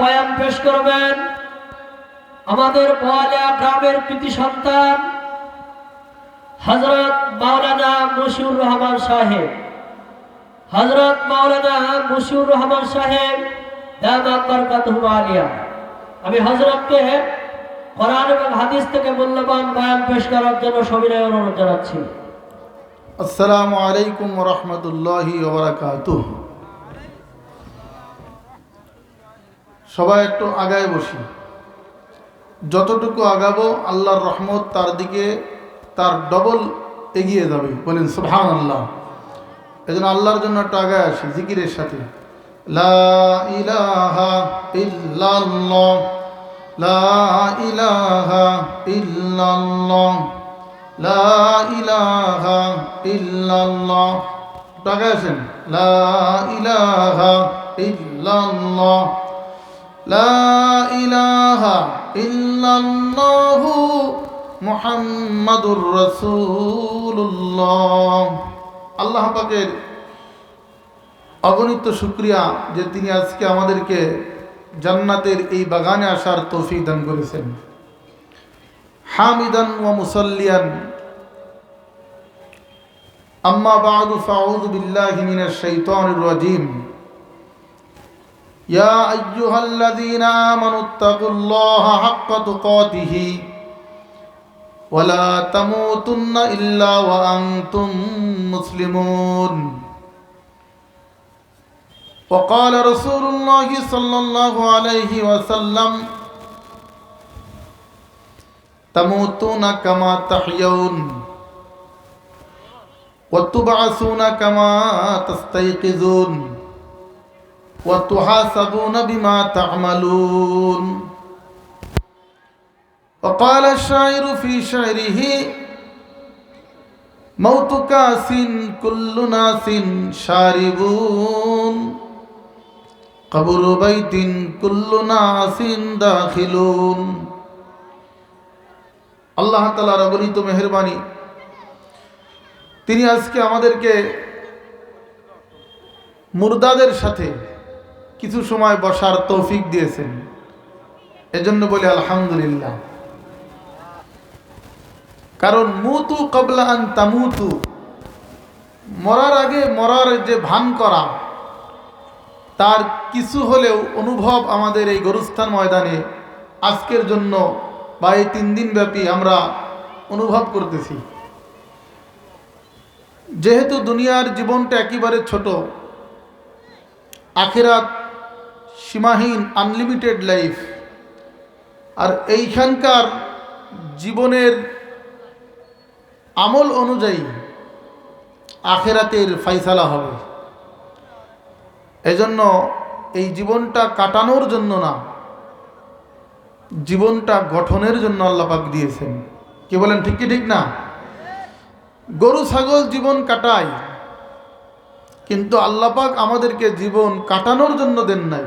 বয়ান পেশ করবেন। আমাদের পয়লা গ্রামের কৃতি সন্তান হজরত মাওলানা মশিউর রহমান সাহেব। হজরত মাওলানা মশিউর রহমান সাহেব আলিয়া। আমি হজরতকে কোরআন এবং হাদিস থেকে মূল্যবান বয়ান পেশ করার জন্য সবিনয় অনুরোধ জানাচ্ছি। আসসালামু আলাইকুম রহমতুল্লাহি সবাই একটু আগায় বসি। যতটুকু আগাবো, আল্লাহর রহমত তার দিকে, তার ডবল এগিয়ে যাবে। বলেন সুবহান আল্লাহ এই জন্য আল্লাহর জন্য একটু আগায় আসি, জিকিরের সাথে। লা ইলাহা লা ইলাহা লা টাকা আছেন লা ইলাহা লা ইলাহা ইল্লাল্লাহু মুহাম্মাদুর রাসূলুল্লাহ আল্লাহ পাকের অগণিত শুক্রিয়া যে তিনি আজকে আমাদেরকে জান্নাতের এই বাগানে আসার তৌফিক দান করেছেন حامدا ومصليا أما بعد فأعوذ بالله من الشيطان الرجيم يا أيها الذين آمنوا اتقوا الله حق تقاته ولا تموتن إلا وأنتم مسلمون وقال رسول الله صلى الله عليه وسلم تموتون كما تحيون وتبعثون كما تستيقظون وتحاسبون بما تعملون وقال الشاعر في شعره موت كاس كل ناس شاربون قبر بيت كل ناس داخلون আল্লাহ তালার অগণিত মেহরবানি তিনি আজকে আমাদেরকে মুর্দাদের সাথে কিছু সময় বসার তৌফিক দিয়েছেন। এজন্য বলি আলহামদুলিল্লাহ। কারণ মুতু কবলা আন তামুতু। মরার আগে মরার যে ভান করা, তার কিছু হলেও অনুভব আমাদের এই গরুস্থান ময়দানে আজকের জন্য বা এই তিন দিন ব্যাপী আমরা অনুভব করতেছি। যেহেতু দুনিয়ার জীবনটা একেবারে ছোট, আখেরাত সীমাহীন আনলিমিটেড লাইফ। আর এইখানকার জীবনের আমল অনুযায়ী আখেরাতের ফাইসালা হবে। এজন্য এই জীবনটা কাটানোর জন্য না, জীবনটা গঠনের জন্য আল্লাপাক দিয়েছেন। কি বলেন, ঠিক কি ঠিক না? গরু, ছাগল জীবন কাটায়, কিন্তু আল্লাপাক আমাদেরকে জীবন কাটানোর জন্য দেন নাই।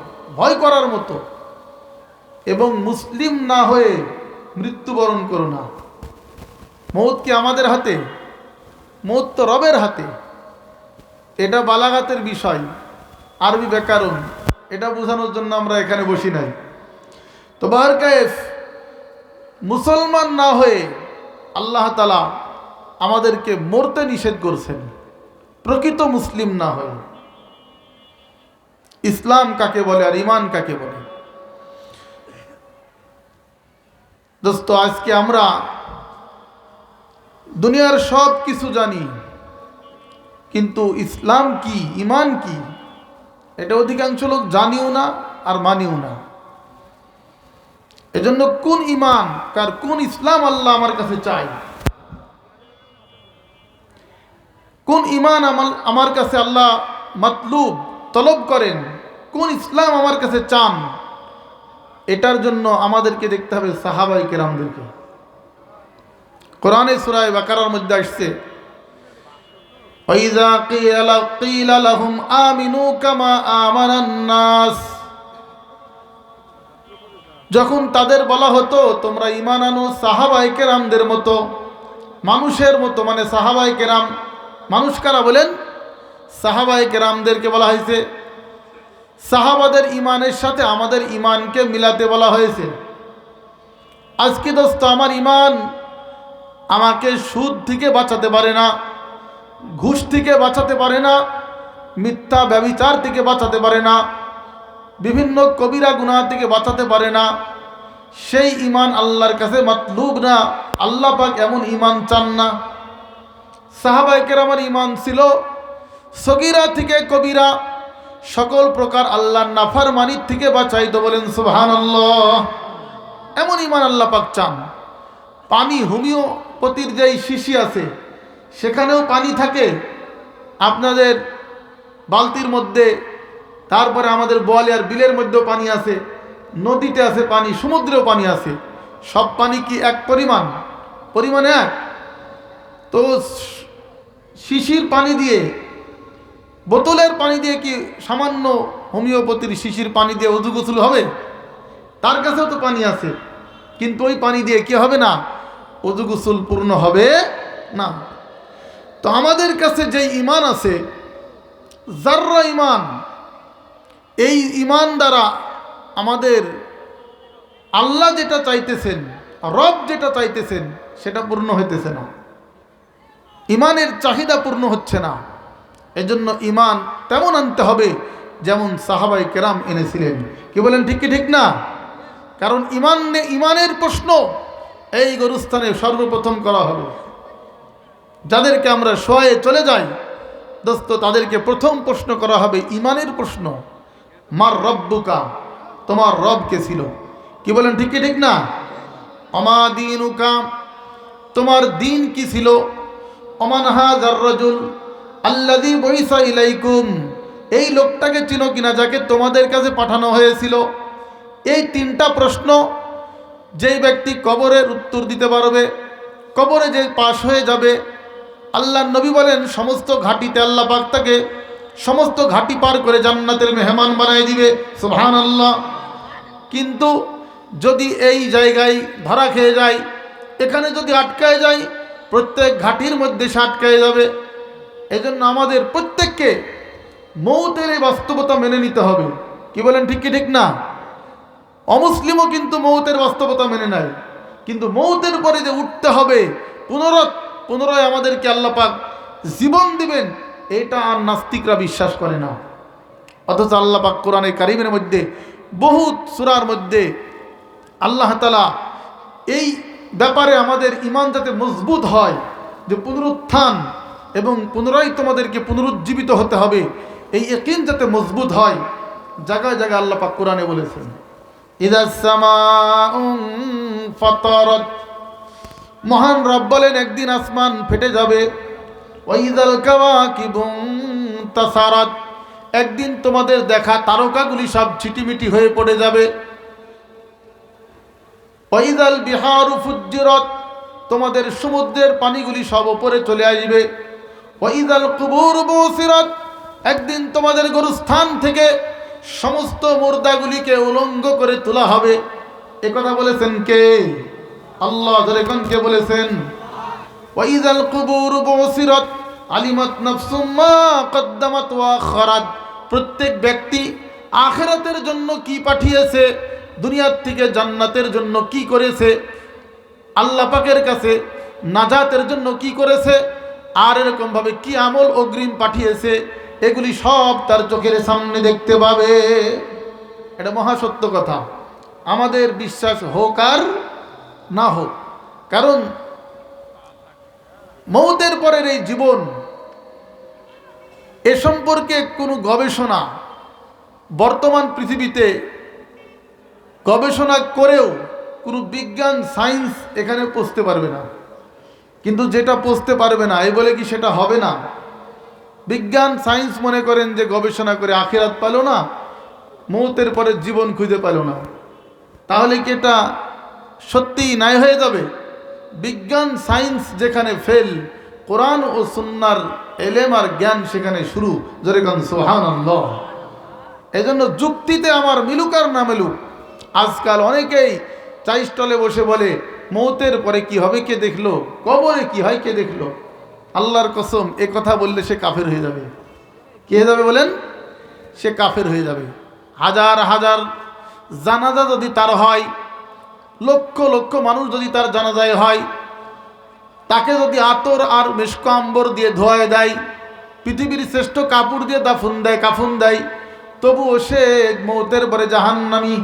ভয় করার মতো। এবং মুসলিম না হয়ে মৃত্যুবরণ করো না। মৌত কি আমাদের হাতে? মৌত তো রবের হাতে। এটা বালাঘাতের বিষয়। আরবি ব্যাকরণ। এটা বোঝানোর জন্য আমরা এখানে বসি নাই। তো বাহার কায়েফ মুসলমান না হয়ে আল্লাহ তালা আমাদেরকে মরতে নিষেধ করছেন। প্রকৃত মুসলিম না হয়ে। ইসলাম কাকে বলে আর ইমান কাকে বলে? দোস্ত, আজকে আমরা দুনিয়ার সব কিছু জানি, কিন্তু ইসলাম কি ইমান কি, এটা অধিকাংশ লোক জানিও না আর মানিও না। এজন্য কোন ইমান কার কোন ইসলাম আল্লাহ আমার কাছে চাই? কোন ইমান আমার কাছে আল্লাহ মতলুব তলব করেন কোন ইসলাম আমার কাছে চান এটার জন্য আমাদেরকে দেখতে হবে সাহাবাই কেরামদেরকে কোরআনে সুরায় বাকারার মধ্যে আসছে وَإِذَا قِيلَ قِيلَ لَهُمْ آمِنُوا كَمَا آمَنَ النَّاسُ যখন তাদের বলা হতো তোমরা ইমান আনো সাহাবাই কেরামদের মতো মানুষের মতো মানে সাহাবাই কেরাম মানুষ কারা বলেন সাহাবাই কেরামদেরকে বলা হয়েছে। সাহাবাদের ইমানের সাথে আমাদের ইমানকে মিলাতে বলা হয়েছে। আজকে দোস্ত, আমার ইমান আমাকে সুদ থেকে বাঁচাতে পারে না, ঘুষ থেকে বাঁচাতে পারে না, মিথ্যা ব্যবিচার থেকে বাঁচাতে পারে না, বিভিন্ন কবিরা গুনাহ থেকে বাঁচাতে পারে না। সেই ইমান আল্লাহর কাছে মাতলুব না, আল্লাহ পাক এমন ইমান চান না। সাহাবাইকের আমার ইমান ছিল সগিরা থেকে কবিরা, সকল প্রকার আল্লাহর নাফার মানির থেকে বাঁচাইতো বলেন সুবহান এমন ইমান আল্লাহ পাক চান। পানি হোমিওপ্যাথির যেই শিশি আছে, সেখানেও পানি থাকে। আপনাদের বালতির মধ্যে, তারপরে আমাদের বোয়ালিয়ার বিলের মধ্যেও পানি আছে, নদীতে আছে পানি, সমুদ্রেও পানি আছে। সব পানি কি এক পরিমাণ? পরিমাণ এক? তো শিশির পানি দিয়ে বোতলের পানি দিয়ে কি সামান্য হোমিওপ্যাথির শিশির পানি দিয়ে উজু গোসল হবে? তার কাছেও তো পানি আছে। কিন্তু ওই পানি দিয়ে কি হবে না? উজু গোসল পূর্ণ হবে না। তো আমাদের কাছে যে ইমান আছে জাররা ইমান এই ইমান দ্বারা আমাদের আল্লাহ যেটা চাইতেছেন, রব যেটা চাইতেছেন, সেটা পূর্ণ হইতেছে না। ইমানের চাহিদা পূর্ণ হচ্ছে না। এজন্য ইমান তেমন আনতে হবে যেমন সাহাবাই কেরাম এনেছিলেন। কি বলেন, ঠিক কি ঠিক না? কারণ ইমান ইমানের প্রশ্ন, এই গরুস্থানে সর্বপ্রথম করা হবে। যাদেরকে আমরা শোয়ে চলে যাই, দোস্ত, তাদেরকে প্রথম প্রশ্ন করা হবে ইমানের প্রশ্ন। মার রব্বুকা, তোমার রব কে ছিল? কি বলেন, ঠিক কি ঠিক না? অমাদিনুকা তোমার দিন কি ছিল? অমান হাজার রজুল আল্লাদি বৈসা ইলাইকুম, এই লোকটাকে চিনো কিনা যাকে তোমাদের কাছে পাঠানো হয়েছিল? এই তিনটা প্রশ্ন যেই ব্যক্তি কবরের উত্তর দিতে পারবে, কবরে যে পাশ হয়ে যাবে আল্লাহ নবী বলেন, সমস্ত ঘাটিতে আল্লাহ পাক তাকে সমস্ত ঘাটি পার করে জান্নাতের মেহমান বানাই দিবে সুহান আল্লাহ কিন্তু যদি এই জায়গায় ধরা খেয়ে যায়, এখানে যদি আটকায় যায়, প্রত্যেক ঘাটির মধ্যে সে আটকায় যাবে। এই জন্য আমাদের প্রত্যেককে মৌতের এই বাস্তবতা মেনে নিতে হবে। কি বলেন ঠিক কি ঠিক না? অমুসলিমও কিন্তু মৌতের বাস্তবতা মেনে নেয়। কিন্তু মৌতের পরে যে উঠতে হবে, পুনরায় পুনরায় আমাদেরকে আল্লাপাক জীবন দিবেন, এটা আর নাস্তিকরা বিশ্বাস করে না। অথচ আল্লাহ পাক কোরআনে কারিমের মধ্যে, বহুত সুরার মধ্যে আল্লাহ তালা এই ব্যাপারে আমাদের ইমান যাতে মজবুত হয়, যে পুনরুত্থান এবং পুনরায় তোমাদেরকে পুনরুজ্জীবিত হতে হবে। এই একিন যাতে মজবুত হয় জায়গায় জায়গায় আল্লাহ পাক কোরআনে বলেছেন মহান রব বলেন, একদিন আসমান ফেটে যাবে। তাসারাত। একদিন তোমাদের দেখা তারকাগুলি সব ছিটিমিটি হয়ে পড়ে যাবে। ওয়াইদাল বিহারু তোমাদের সমুদ্রের পানিগুলি সব উপরে চলে আসবে। ওয়াইদাল কুবুর বুসিরাত, একদিন তোমাদের গরুস্থান থেকে সমস্ত মুর্দাগুলিকে উলঙ্গ করে তোলা হবে। এ কথা বলেছেন কে? আল্লাহ যখন কে বলেছেন, ওয়াইদাল কুবুর বুসিরাত, আলিমাত নাফসুম মা প্রত্যেক ব্যক্তি আখেরাতের জন্য কি পাঠিয়েছে, দুনিয়ার থেকে জান্নাতের জন্য কি করেছে, আল্লাহ পাকের কাছে নাজাতের জন্য কি করেছে আর এরকমভাবে কি আমল অগ্রিম পাঠিয়েছে, এগুলি সব তার চোখের সামনে দেখতে পাবে। এটা মহাসত্য কথা। আমাদের বিশ্বাস হোক আর না হোক। কারণ মৌতের পরের এই জীবন, এ সম্পর্কে কোনো গবেষণা বর্তমান পৃথিবীতে গবেষণা করেও কোনো বিজ্ঞান, সায়েন্স এখানে পৌঁছতে পারবে না। কিন্তু যেটা পৌঁছতে পারবে না, এই বলে কি সেটা হবে না? বিজ্ঞান, সায়েন্স মনে করেন যে গবেষণা করে আখেরাত পালো না, মৌতের পরে জীবন খুঁজে পেল না। তাহলে কি এটা সত্যিই নাই হয়ে যাবে? বিজ্ঞান, সায়েন্স যেখানে ফেল কোরআন ও সুন্নার এলেম আর জ্ঞান সেখানে শুরু। যেরকম সোহান এজন্য যুক্তিতে আমার মিলুক আর না মিলুক, আজকাল অনেকেই চাই স্টলে বসে বলে মৌতের পরে কি হবে, কে দেখল? কবরে কি হয়, কে দেখল? আল্লাহর কসম, এ কথা বললে সে কাফের হয়ে যাবে। কে হয়ে যাবে বলেন? সে কাফের হয়ে যাবে। হাজার হাজার জানাজা যদি তার হয়, লক্ষ লক্ষ মানুষ যদি তার জানাজায় হয়, তাকে যদি আতর আর মেশক আম্বর দিয়ে ধোয়ায় দেয়, পৃথিবীর শ্রেষ্ঠ কাপড় দিয়ে দাফুন দেয়, কাফুন দেয়, তবুও সে মৌতের পরে জাহান্নামি,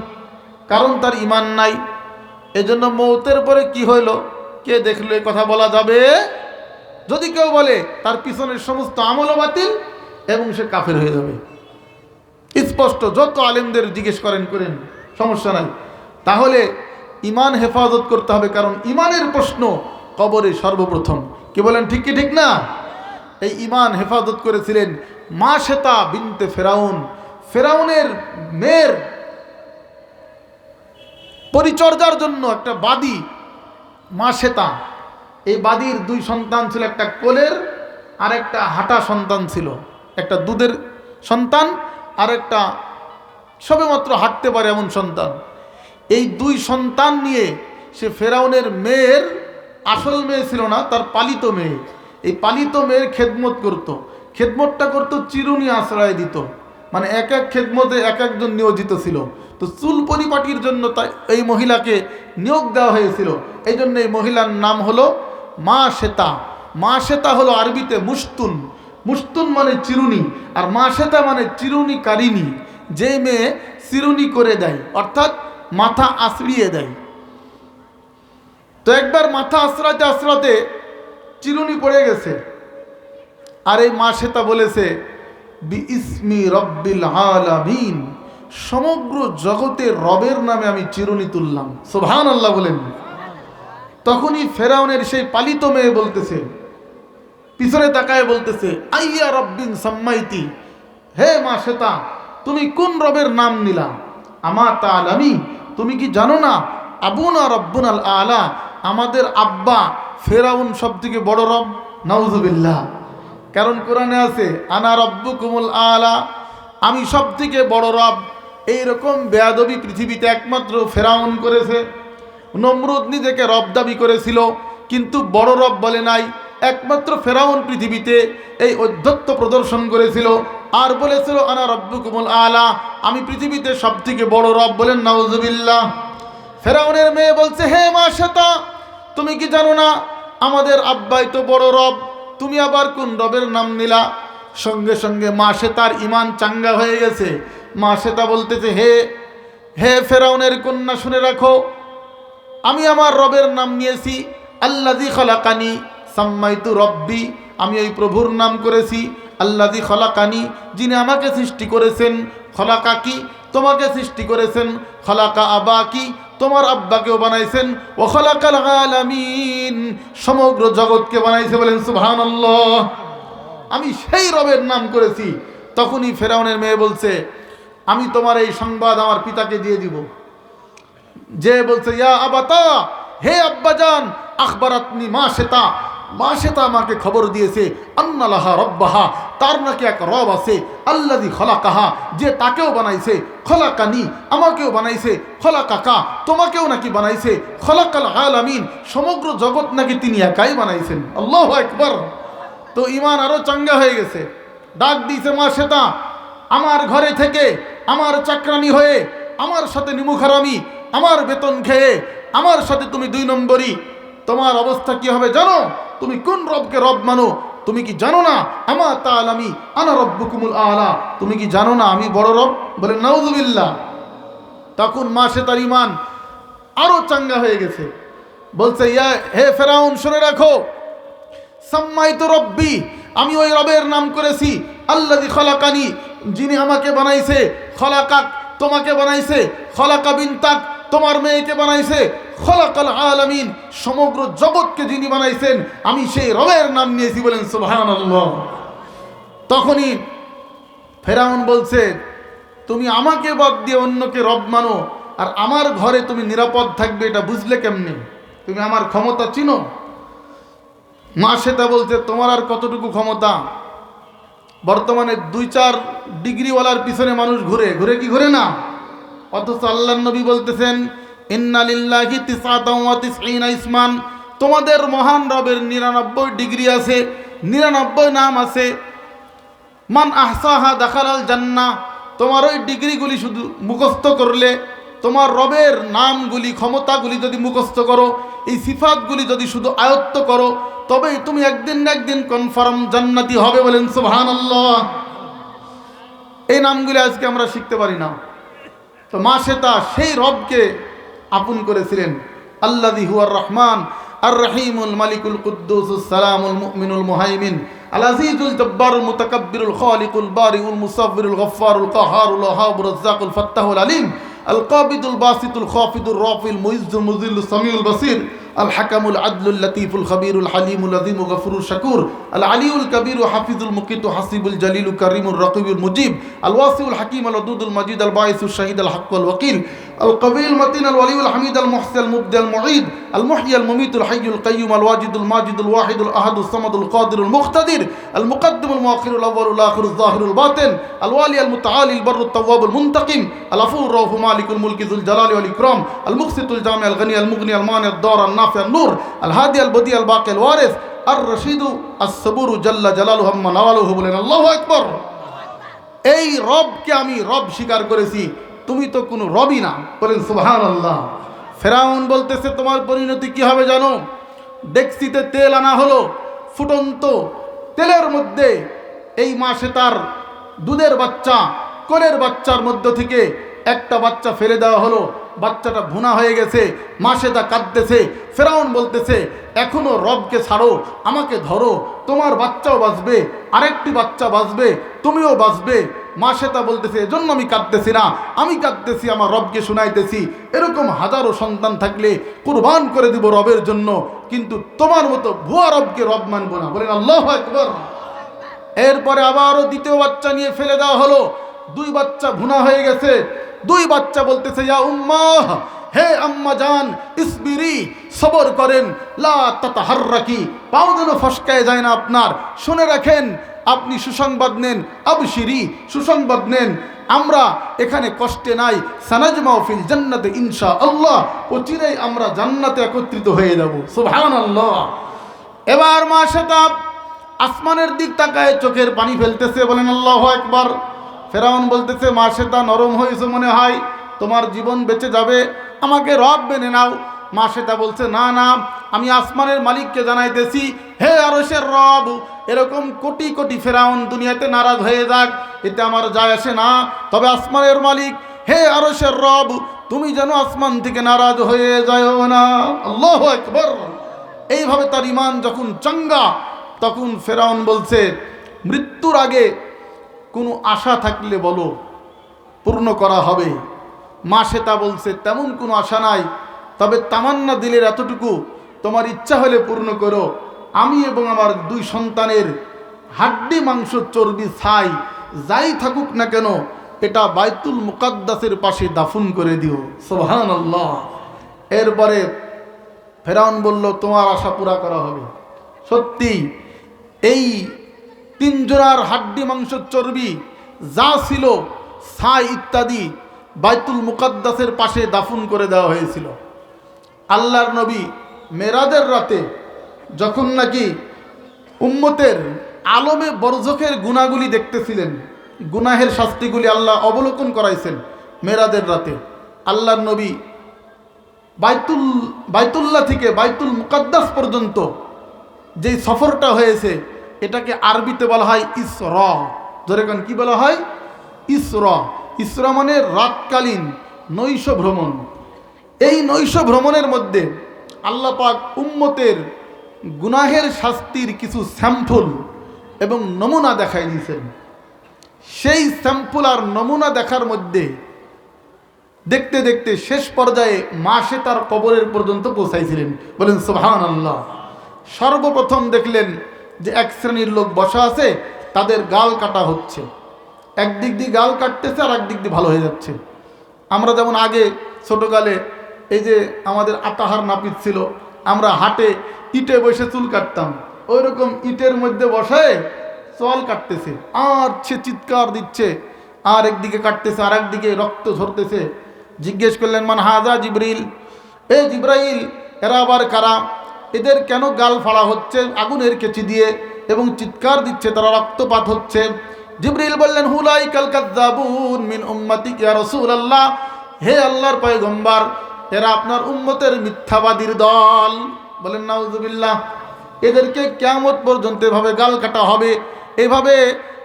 কারণ তার ইমান নাই। এজন্য মৌতের পরে কি হইল? কে দেখল এ কথা বলা যাবে? যদি কেউ বলে, তার পিছনের সমস্ত আমলও বাতিল এবং সে কাফের হয়ে যাবে। স্পষ্ট, যত আলেমদের জিজ্ঞেস করেন করেন, সমস্যা নাই। তাহলে ইমান হেফাজত করতে হবে, কারণ ইমানের প্রশ্ন কবরে সর্বপ্রথম। কি বলেন, ঠিক কি ঠিক না? এই ইমান হেফাজত করেছিলেন মা শ্বেতা বিনতে ফেরাউন। ফেরাউনের মেয়ের পরিচর্যার জন্য একটা বাদি, মা শ্বেতা। এই বাদির দুই সন্তান ছিল, একটা কোলের আর একটা হাঁটা সন্তান ছিল। একটা দুধের সন্তান আর একটা সবেমাত্র হাঁটতে পারে এমন সন্তান। এই দুই সন্তান নিয়ে সে ফেরাউনের মেয়ের আসল মেয়ে ছিল না, তার পালিত মেয়ে। এই পালিত মেয়ের খেদমত করত। খেদমতটা করত, চিরুনি আশ্রয় দিত। মানে এক এক খেদমতে এক একজন নিয়োজিত ছিল। তো চুল পরিপাটির জন্য তাই এই মহিলাকে নিয়োগ দেওয়া হয়েছিল। এই জন্য এই মহিলার নাম হলো মা শ্বেতা। মা শ্বেতা হলো আরবিতে মুস্তুন। মুস্তুন মানে চিরুনি। আর মা শ্বেতা মানে চিরুনি কারিনী যে মেয়ে চিরুনি করে দেয়, অর্থাৎ মাথা আশ্রিয়ে দেয়। তো একবার মাথা আশ্রাতে আশ্রাতে চিরুনি পড়ে গেছে। আর এই মা শ্বেতা বলেছে ইসমি রব্বিল আলামিন। সমগ্র জগতের রবের নামে আমি চিরুনি তুললাম। সোভান আল্লাহ বলেন। তখনই ফেরাউনের সেই পালিত মেয়ে বলতেছে, পিছনে তাকায় বলতেছে, আইয়া রব্বিন সাম্মাইতি। হে মা শ্বেতা, তুমি কোন রবের নাম নিলা? আমা তালামি তুমি কি জানো না? আবুনা রব্বুন আল আলা আমাদের আব্বা ফেরাউন সব থেকে বড় রব? নাউজুবিল্লাহ। কারণ কোরআনে আছে, আনা রব্বু কুমুল আলা আমি সব থেকে বড় রব। এইরকম বেয়াদবি পৃথিবীতে একমাত্র ফেরাউন করেছে। নমরুদ নিজেকে রব দাবি করেছিল, কিন্তু বড় রব বলে নাই, একমাত্র ফেরাউন পৃথিবীতে এই অধ্যত্ত প্রদর্শন করেছিল। আর বলেছিল, আনা রব্বু কুমুল আলা আমি পৃথিবীতে সব থেকে বড় রব বলেন, নাউজুবিল্লাহ ফেরাউনের মেয়ে বলছে, হে মা শ্বেতা তুমি কি জানো না, আমাদের আব্বাই তো বড় রব তুমি আবার কোন রবের নাম নিলা? সঙ্গে সঙ্গে মা শ্বেতার ইমান চাঙ্গা হয়ে গেছে। মা শ্বেতা বলতেছে, হে হে ফেরাউনের কন্যা শুনে রাখো। আমি আমার রবের নাম নিয়েছি। আল্লাদি খলাকানি সাম্মাইতু রব্বি। আমি ওই প্রভুর নাম করেছি। আল্লাদি খলাকানি, যিনি আমাকে সৃষ্টি করেছেন। খলাকা কি? তোমাকে সৃষ্টি করেছেন। খলাকা আবা কি? তোমার আব্বাকেও বানাইছেন। ও খলাকাল আলামিন। সমগ্র জগৎকে বানাইছে বলেন, সুবহানাল্লাহ। আমি সেই রবের নাম করেছি। তখনই ফেরাউনের মেয়ে বলছে, আমি তোমার এই সংবাদ আমার পিতাকে দিয়ে দিব। যে বলছে, ইয়া আবাতা, হে আব্বাজান, আখবরাতনি মা শ্বেতা মা শ্বেতা আমাকে খবর দিয়েছে, আন্নালাহা রব্বাহা, তার নাকি এক রব আছে আল্লাদি খলাকাহা, যে তাকেও বানাইছে, খলাকানি, আমাকেও বানাইছে, খলাকাকা, তোমাকেও নাকি বানাইছে খলা খলাকাল আলামিন, সমগ্র জগৎ নাকি তিনি একাই বানাইছেন। আল্লাহ একবার তো ইমান আরও চাঙ্গা হয়ে গেছে। ডাক দিয়েছে মা সেতা, আমার ঘরে থেকে আমার চাকরানি হয়ে, আমার সাথে নিমুখারামি, আমার বেতন খেয়ে, আমার সাথে তুমি দুই নম্বরই তোমার অবস্থা কি হবে জানো? তুমি কোন রবকে রব মানো? তুমি কি জানো না? আমার তাল আমি আনা রব্বুকুমুল আলা। তুমি কি জানো না আমি বড় রব? বলে, নাউজুবিল্লাহ। তখন মা সে তার ইমান আরও চাঙ্গা হয়ে গেছে। বলছে, ইয়া হে ফেরাউন, শুনে রাখো। সাম্মাইত রব্বি, আমি ওই রবের নাম করেছি আল্লাদি খলাকানি, যিনি আমাকে বানাইছে। খলাকাক তোমাকে বানাইছে। খলাকা বিনতাক তোমার মেয়েকে বানাইছে, খলাকাল আলামিন, সমগ্র জগৎকে যিনি বানাইছেন, আমি সেই রবের নাম নিয়েছি বলেন সুবহানাল্লাহ। তখনই ফেরাউন বলছে, তুমি আমাকে বাদ দিয়ে অন্যকে রব মানো, আর আমার ঘরে তুমি নিরাপদ থাকবে, এটা বুঝলে কেমনি? তুমি আমার ক্ষমতা চিনো? মা সেটা বলছে, তোমার আর কতটুকু ক্ষমতা? বর্তমানে দুই চার ডিগ্রিওয়ালার পিছনে মানুষ ঘুরে ঘুরে কি ঘুরে না? অথচ আল্লাহ নবী বলতেছেন ইসমান। তোমাদের মহান রবের নিরানব্বই ডিগ্রি আছে, নিরানব্বই নাম আছে। মান আহসাহা দাখালাল জান্না, তোমার ওই ডিগ্রিগুলি শুধু মুখস্থ করলে, তোমার রবের নামগুলি, ক্ষমতাগুলি যদি মুখস্থ করো, এই সিফাতগুলি যদি শুধু আয়ত্ত করো, তবেই তুমি একদিন না একদিন কনফার্ম জান্নাতি হবে বলেন সুবহানাল্লাহ। এই নামগুলি আজকে আমরা শিখতে পারি না। তো মা সেতা সেই রবকে আপন করেছিলেন। আল্লাদি হুয়ার রহমান আর রহিমুল মালিকুল কুদ্দুস সালামুল মুমিনুল মুহাইমিন আলাজিজুল জব্বারুল মুতাকাব্বিরুল খালিকুল বারিউল মুসাফিরুল গফফারুল কাহারুল ওয়াহাবুর রাজ্জাকুল ফাত্তাহুল আলিম আল কাবিদুল বাসিতুল খাফিদুর রাফিল মুইজ্জুল মুজিল্লুল সামিউল বাসির الحكم العدل اللطيف الخبير الحليم হালিমুল غفور الشكور العلي الكبير حفيظ المقيت حسيب الجليل كريم الرقيب المجيب الواسع الحكيم اللدود المجيد হাকিম الشهيد الحق الوكيل القوي المتين الولي الحميد المحسن المبدع المعيد المحيي المميت الحي القيوم الواجد الماجد الواحد الأحد الصمد القادر المقتدر المقدم المؤخر الأول الآخر الظاهر الباطن الوالي المتعالي البر التواب المنتقم العفو الرؤوف مالك الملك ذو الجلال والإكرام المقسط الجامع الغني المغني المانع الدار النافع النور الهادي البديع الباقي الوارث الرشيد الصبور جل جلاله هم نواله বলেন আল্লাহু আকবার এই রবকে আমি রব স্বীকার করেছি তুমি তো কোনো রবই না বলেন সুবহান আল্লাহ ফেরাউন বলতেছে তোমার পরিণতি কি হবে জানো ডেক্সিতে তেল আনা হলো ফুটন্ত তেলের মধ্যে এই মাসে তার দুধের বাচ্চা কোলের বাচ্চার মধ্য থেকে একটা বাচ্চা ফেলে দেওয়া হলো, বাচ্চাটা ভুনা হয়ে গেছে, মাসে তা কাঁদতেছে, ফেরাউন বলতেছে এখনও রবকে ছাড়ো, আমাকে ধরো, তোমার বাচ্চাও বাঁচবে, আরেকটি বাচ্চা বাঁচবে, তুমিও বাঁচবে। মা সেটা বলতেছে, এজন্য আমি কাঁদতেছি না, আমি কাঁদতেছি, আমার রবকে শুনাইতেছি। এরকম হাজারো সন্তান থাকলে কুরবান করে দিব রবের জন্য, কিন্তু তোমার মতো ভুয়া রবকে রব মানব না। বলেন, আল্লাহ একবার এরপরে আবারও দ্বিতীয় বাচ্চা নিয়ে ফেলে দেওয়া হলো, দুই বাচ্চা ভুনা হয়ে গেছে দুই বাচ্চা বলতেছে, ইয়া উম্মা হে আম্মা জান, ইসবিরি, সবর করেন, লা তাতাহাররাকি, পাও যেন ফসকায় যায় না আপনার। শুনে রাখেন, আপনি সুসংবাদ নেন, আবশিরি, সুসংবাদ নেন। আমরা এখানে কষ্টে নাই সানাজ মাহফিল জান্নাতে ইনশা আল্লাহ ও চিরেই আমরা জান্নাতে একত্রিত হয়ে যাব। সুবহানাল্লাহ। এবার মা শতাব আসমানের দিক তাকায় চোখের পানি ফেলতেছে, বলেন আল্লাহ একবার ফেরাউন বলতেছে মা সেটা নরম হয়েছে মনে হয়, তোমার জীবন বেঁচে যাবে। আমাকে রব মেনে নাও। মা সেটা বলছে, না না, আমি আসমানের মালিককে জানাইতেছি, হে আরশের রব, এরকম কোটি কোটি ফেরাউন দুনিয়াতে নারাজ হয়ে যাক, এতে আমার যায় আসে না। তবে আসমানের মালিক, হে আরশের রব, তুমি যেন আসমান থেকে নারাজ হয়ে যায় না। আল্লাহ একবার এইভাবে তার ইমান যখন চাঙ্গা, তখন ফেরাউন বলছে, মৃত্যুর আগে কোনো আশা থাকলে বলো, পূর্ণ করা হবে। মা সেটা বলছে, তেমন কোনো আশা নাই, তবে তামান্না দিলের এতটুকু তোমার ইচ্ছা হলে পূর্ণ করো। আমি এবং আমার দুই সন্তানের হাড্ডি, মাংস, চর্বি, ছাই, যাই থাকুক না কেন, এটা বাইতুল মুকাদ্দাসের পাশে দাফন করে দিও। সোহান আল্লাহ এরপরে ফেরাউন বলল, তোমার আশা পুরা করা হবে। সত্যি, এই তিন জোড়ার হাড্ডি মাংস চর্বি যা ছিল, ছাই ইত্যাদি বাইতুল মুকাদ্দাসের পাশে দাফন করে দেওয়া হয়েছিল। আল্লাহর নবী মেরাদের রাতে যখন নাকি উম্মতের আলমে বরজখের গুণাগুলি দেখতেছিলেন, গুনাহের শাস্তিগুলি আল্লাহ অবলোকন করাইছেন মেরাদের রাতে, আল্লাহর নবী বাইতুল, বাইতুল্লাহ থেকে বাইতুল মুকাদ্দাস পর্যন্ত যেই সফরটা হয়েছে এটাকে আরবিতে বলা হয় ইসর। ধরে কেন কি বলা হয়? ইসর। ইসর মানে রাতকালীন নৈশ ভ্রমণ। এই নৈশ ভ্রমণের মধ্যে আল্লাহ পাক উম্মতের গুনাহের শাস্তির কিছু স্যাম্পল এবং নমুনা দেখাই দিয়েছেন। সেই স্যাম্পল আর নমুনা দেখার মধ্যে দেখতে দেখতে শেষ পর্যায়ে মাসে তার কবরের পর্যন্ত পৌঁছাইছিলেন। বলেন সুবহান আল্লাহ সর্বপ্রথম দেখলেন যে এক শ্রেণির লোক বসা আছে, তাদের গাল কাটা হচ্ছে। একদিক দিয়ে গাল কাটতেছে আর একদিক দিয়ে ভালো হয়ে যাচ্ছে। আমরা যেমন আগে ছোটোকালে এই যে আমাদের আতাহার নাপিত ছিল, আমরা হাটে ইটে বসে চুল কাটতাম। ওই রকম ইটের মধ্যে বসায় চল কাটতেছে। আর সে চিৎকার দিচ্ছে, আর একদিকে কাটতেছে, আর একদিকে রক্ত ঝরতেছে। জিজ্ঞেস করলেন, মান হাজা জিবরিল? এ জিব্রাইল, এরা আবার কারা? এদের কেন গাল ফাড়া হচ্ছে? আগুনের কেচি দিয়ে এবং চিৎকার দিচ্ছে, তারা রক্তপাত হচ্ছে। জিবরিল বললেন হুলাই কালকাদ্দাবুন মিন উম্মতি ইয়া রাসূলুল্লাহ। হে আল্লাহর পয়গম্বর, এরা আপনার উম্মতের মিথ্যাবাদীর দল। বলেন, নাউজুবিল্লাহ, এদেরকে কেয়ামত পর্যন্ত এভাবে গাল কাটা হবে। এভাবে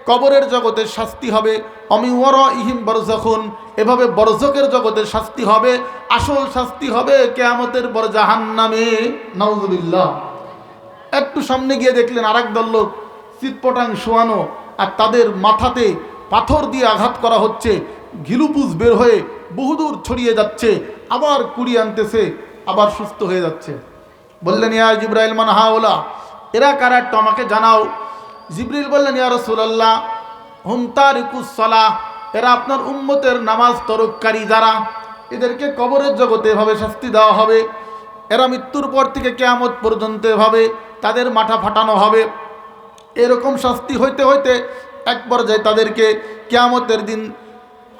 কবরের জগতের শাস্তি হবে। অমি ওর ইহিম বরজখুন এভাবে বরজকের জগতের শাস্তি হবে। আসল শাস্তি হবে কেয়ামতের পর জাহান নামে নাউজুবিল্লাহ। একটু সামনে গিয়ে দেখলেন আরেক দল লোক, চিৎপটাং শোয়ানো, আর তাদের মাথাতে পাথর দিয়ে আঘাত করা হচ্ছে। ঘিলুপুস বের হয়ে বহুদূর ছড়িয়ে যাচ্ছে, আবার কুড়িয়ে আনতেছে, আবার সুস্থ হয়ে যাচ্ছে। বললেন, ইয়া জিব্রাইল, মান হাওলা? এরা কারা একটু আমাকে জানাও। জিব্রিল বললেন, ইয়া রসুলাল্লাহ হুমতারিকুসলা এরা আপনার উম্মতের নামাজ তরককারী যারা, এদেরকে কবরের জগতে এভাবে শাস্তি দেওয়া হবে। এরা মৃত্যুর পর থেকে কেয়ামত পর্যন্ত এভাবে তাদের মাথা ফাটানো হবে। এরকম শাস্তি হইতে হইতে এক পর্যায়ে তাদেরকে কেয়ামতের দিন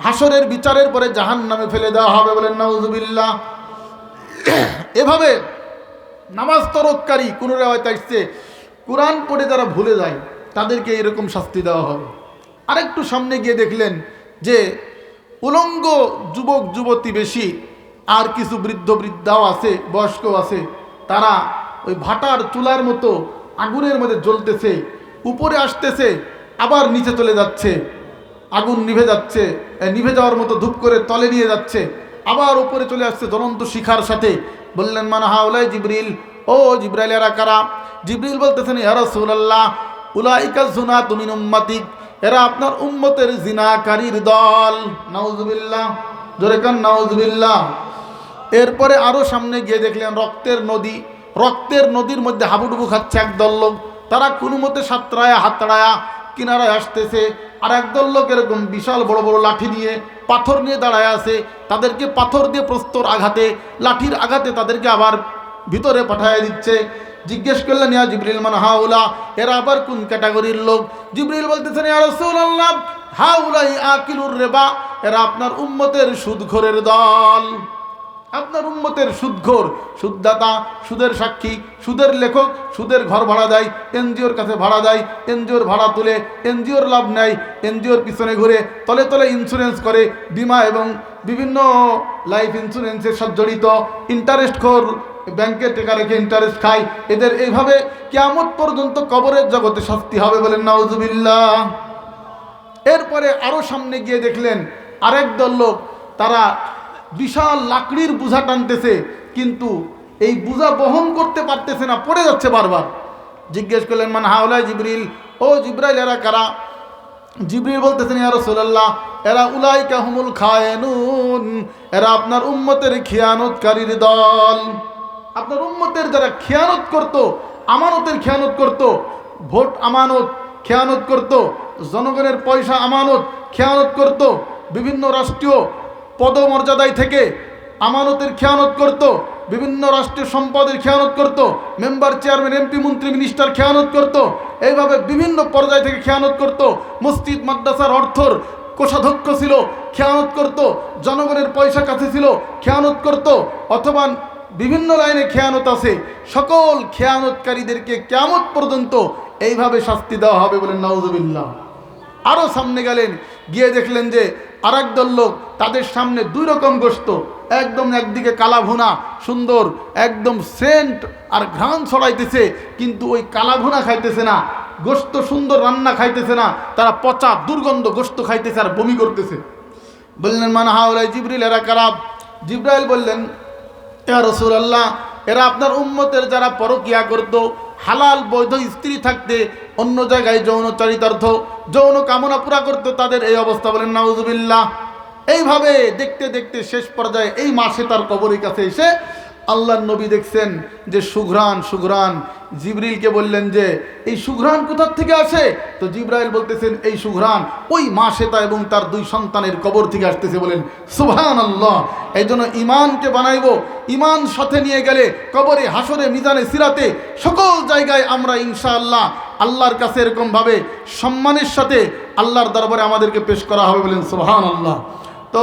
হাসরের বিচারের পরে জাহান নামে ফেলে দেওয়া হবে বলেন, নাউজুবিল্লাহ। এভাবে নামাজ তরককারী, কোনো রেওয়ায়ত আসছে, কোরআন পড়ে তারা ভুলে যায় তাদেরকে এরকম শাস্তি দেওয়া হবে। আরেকটু সামনে গিয়ে দেখলেন যে উলঙ্গ যুবক, যুবতী বেশি, আর কিছু বৃদ্ধ, বৃদ্ধাও আছে, বয়স্ক আছে, তারা ওই ভাটার চুলার মতো আগুনের মধ্যে জ্বলতেছে, উপরে আসতেছে, আবার নিচে চলে যাচ্ছে, আগুন নিভে যাচ্ছে নিভে যাওয়ার মতো ধূপ করে তলে নিয়ে যাচ্ছে, আবার উপরে চলে আসছে জ্বলন্ত শিখার সাথে। বললেন মানে হাওলাই জিবরিল? ও জিব্রাইল, এরা কারা? জিবরিল বলতেছেন, ইয়া রাসূলুল্লাহ। উলাইকা জুনা তুমিন উম্মাতিক এরা আপনার উম্মতের জিনাকারীর দল। নাউজুবিল্লাহ, জোরে কান, নাউজুবিল্লাহ। এরপরে আরও সামনে গিয়ে দেখলেন রক্তের নদী, রক্তের নদীর মধ্যে হাবুডুবু খাচ্ছে একদল লোক। তারা কোনো মতে সাতরায়া, হাতড়ায়া, কিনারায় আসতেছে। আর একদল লোক এরকম বিশাল বড় বড় লাঠি নিয়ে পাথর নিয়ে দাঁড়ায় আছে। তাদেরকে পাথর দিয়ে প্রস্তর আঘাতে, লাঠির আঘাতে তাদেরকে আবার ভিতরে পাঠায় দিচ্ছে। জিজ্ঞেস করলেন, ইয়া জিবরিল, মান হাউলা, এরা আবার কোন ক্যাটাগরির লোক? জিবরিল বলতেছেন, ইয়া রাসূলুল্লাহ, হাউলাই আকিলুর রেবা, এরা আপনার উম্মতের সুদখোরের দল। আপনার উম্মতের সুদঘোর, সুদদাতা, সুদের সাক্ষী, সুদের লেখক, সুদের ঘর ভাড়া দেয়, এনজিওর কাছে ভাড়া দেয়, এনজিওর ভাড়া তুলে, এনজিওর লাভ নেয়, এনজিওর পিছনে ঘুরে, তলে তলে ইন্স্যুরেন্স করে, বিমা এবং বিভিন্ন লাইফ ইন্স্যুরেন্সের সাথে জড়িত ইন্টারেস্ট খোর ব্যাংকে টাকা রেখে ইন্টারেস্ট খায় এদের এইভাবে কেয়ামত পর্যন্ত কবরের জগতে শাস্তি হবে বলেন নাউজুবিল্লাহ। এরপরে আরও সামনে গিয়ে দেখলেন, আরেক দল লোক, তারা বিশাল লাকড়ির বোঝা টানতেছে, কিন্তু এই বোঝা বহন করতে পারতেছে না, পড়ে যাচ্ছে বারবার। জিজ্ঞেস করলেন মানে হাওলা জিবরিল? ও জিব্রাইল, এরা কারা? জিবরিল বলতেছেন, ইয়া রাসূলুল্লাহ, এরা উলাই কাহুমুল খায়নুন, এরা আপনার উম্মতের খিয়ানতকারীর দল। আপনার উম্মতের যারা খেয়ানত করত আমানতের খেয়ানত করত ভোট আমানত খেয়ানত করত জনগণের পয়সা আমানত খেয়ানত করত বিভিন্ন রাষ্ট্রীয় পদমর্যাদায় থেকে আমানতের খেয়ানত করত বিভিন্ন রাষ্ট্রীয় সম্পদের খেয়ানত করত মেম্বার চেয়ারম্যান এমপি মন্ত্রী মিনিস্টার খেয়ানত করত এইভাবে বিভিন্ন পর্যায় থেকে খেয়ানত করত মসজিদ মাদ্রাসার অর্থর কোষাধ্যক্ষ ছিল খেয়ানত করত জনগণের পয়সা কাছে ছিল খেয়ানত করত অথবা বিভিন্ন লাইনে খেয়ানত আছে। সকল খেয়ানতকারীদেরকে কেয়ামত পর্যন্ত এইভাবে শাস্তি দেওয়া হবে বলেন নাউজুবিল্লাহ। আরও সামনে গেলেন, গিয়ে দেখলেন যে আর দল লোক তাদের সামনে দুই রকম গোস্ত একদম একদিকে কালা ভুনা সুন্দর, একদম সেন্ট আর ঘ্রাণ ছড়াইতেছে, কিন্তু ওই কালা ভুনা খাইতেছে না গোস্ত সুন্দর রান্না খাইতেছে না, তারা পচা দুর্গন্ধ গোস্ত খাইতেছে আর বমি করতেছে। বললেন মানে হাওলাই জিবরিল, এরা খারাপ জিব্রাইল বললেন ইয়া রসুলাল্লাহ, এরা আপনার উম্মতের যারা পরকিয়া করত, হালাল বৈধ স্ত্রী থাকতে অন্য জায়গায় যৌন চরিতার্থ, যৌন কামনা পুরা করতো, তাদের এই অবস্থা বলেন, নাউজুবিল্লাহ। এইভাবে দেখতে দেখতে শেষ পর্যায়ে এই মাসে তার কবরের কাছে এসে আল্লাহ নবী দেখছেন যে সুঘ্রাণ সুঘ্রাণ। জিবরিলকে বললেন যে, এই সুঘ্রাণ কোথার থেকে আসে? তো জিব্রাইল বলতেছেন, এই সুঘ্রাণ ওই মা শ্বেতা এবং তার দুই সন্তানের কবর থেকে আসতেছে। বলেন সুবহান আল্লাহ এই জন্য ইমানকে বানাইব। ইমান সাথে নিয়ে গেলে কবরে হাসরে মিজানে, সিরাতে সকল জায়গায় আমরা ইনশাআল্লাহ আল্লাহর কাছে এরকমভাবে সম্মানের সাথে আল্লাহর দরবারে আমাদেরকে পেশ করা হবে বলেন সুবহান আল্লাহ তো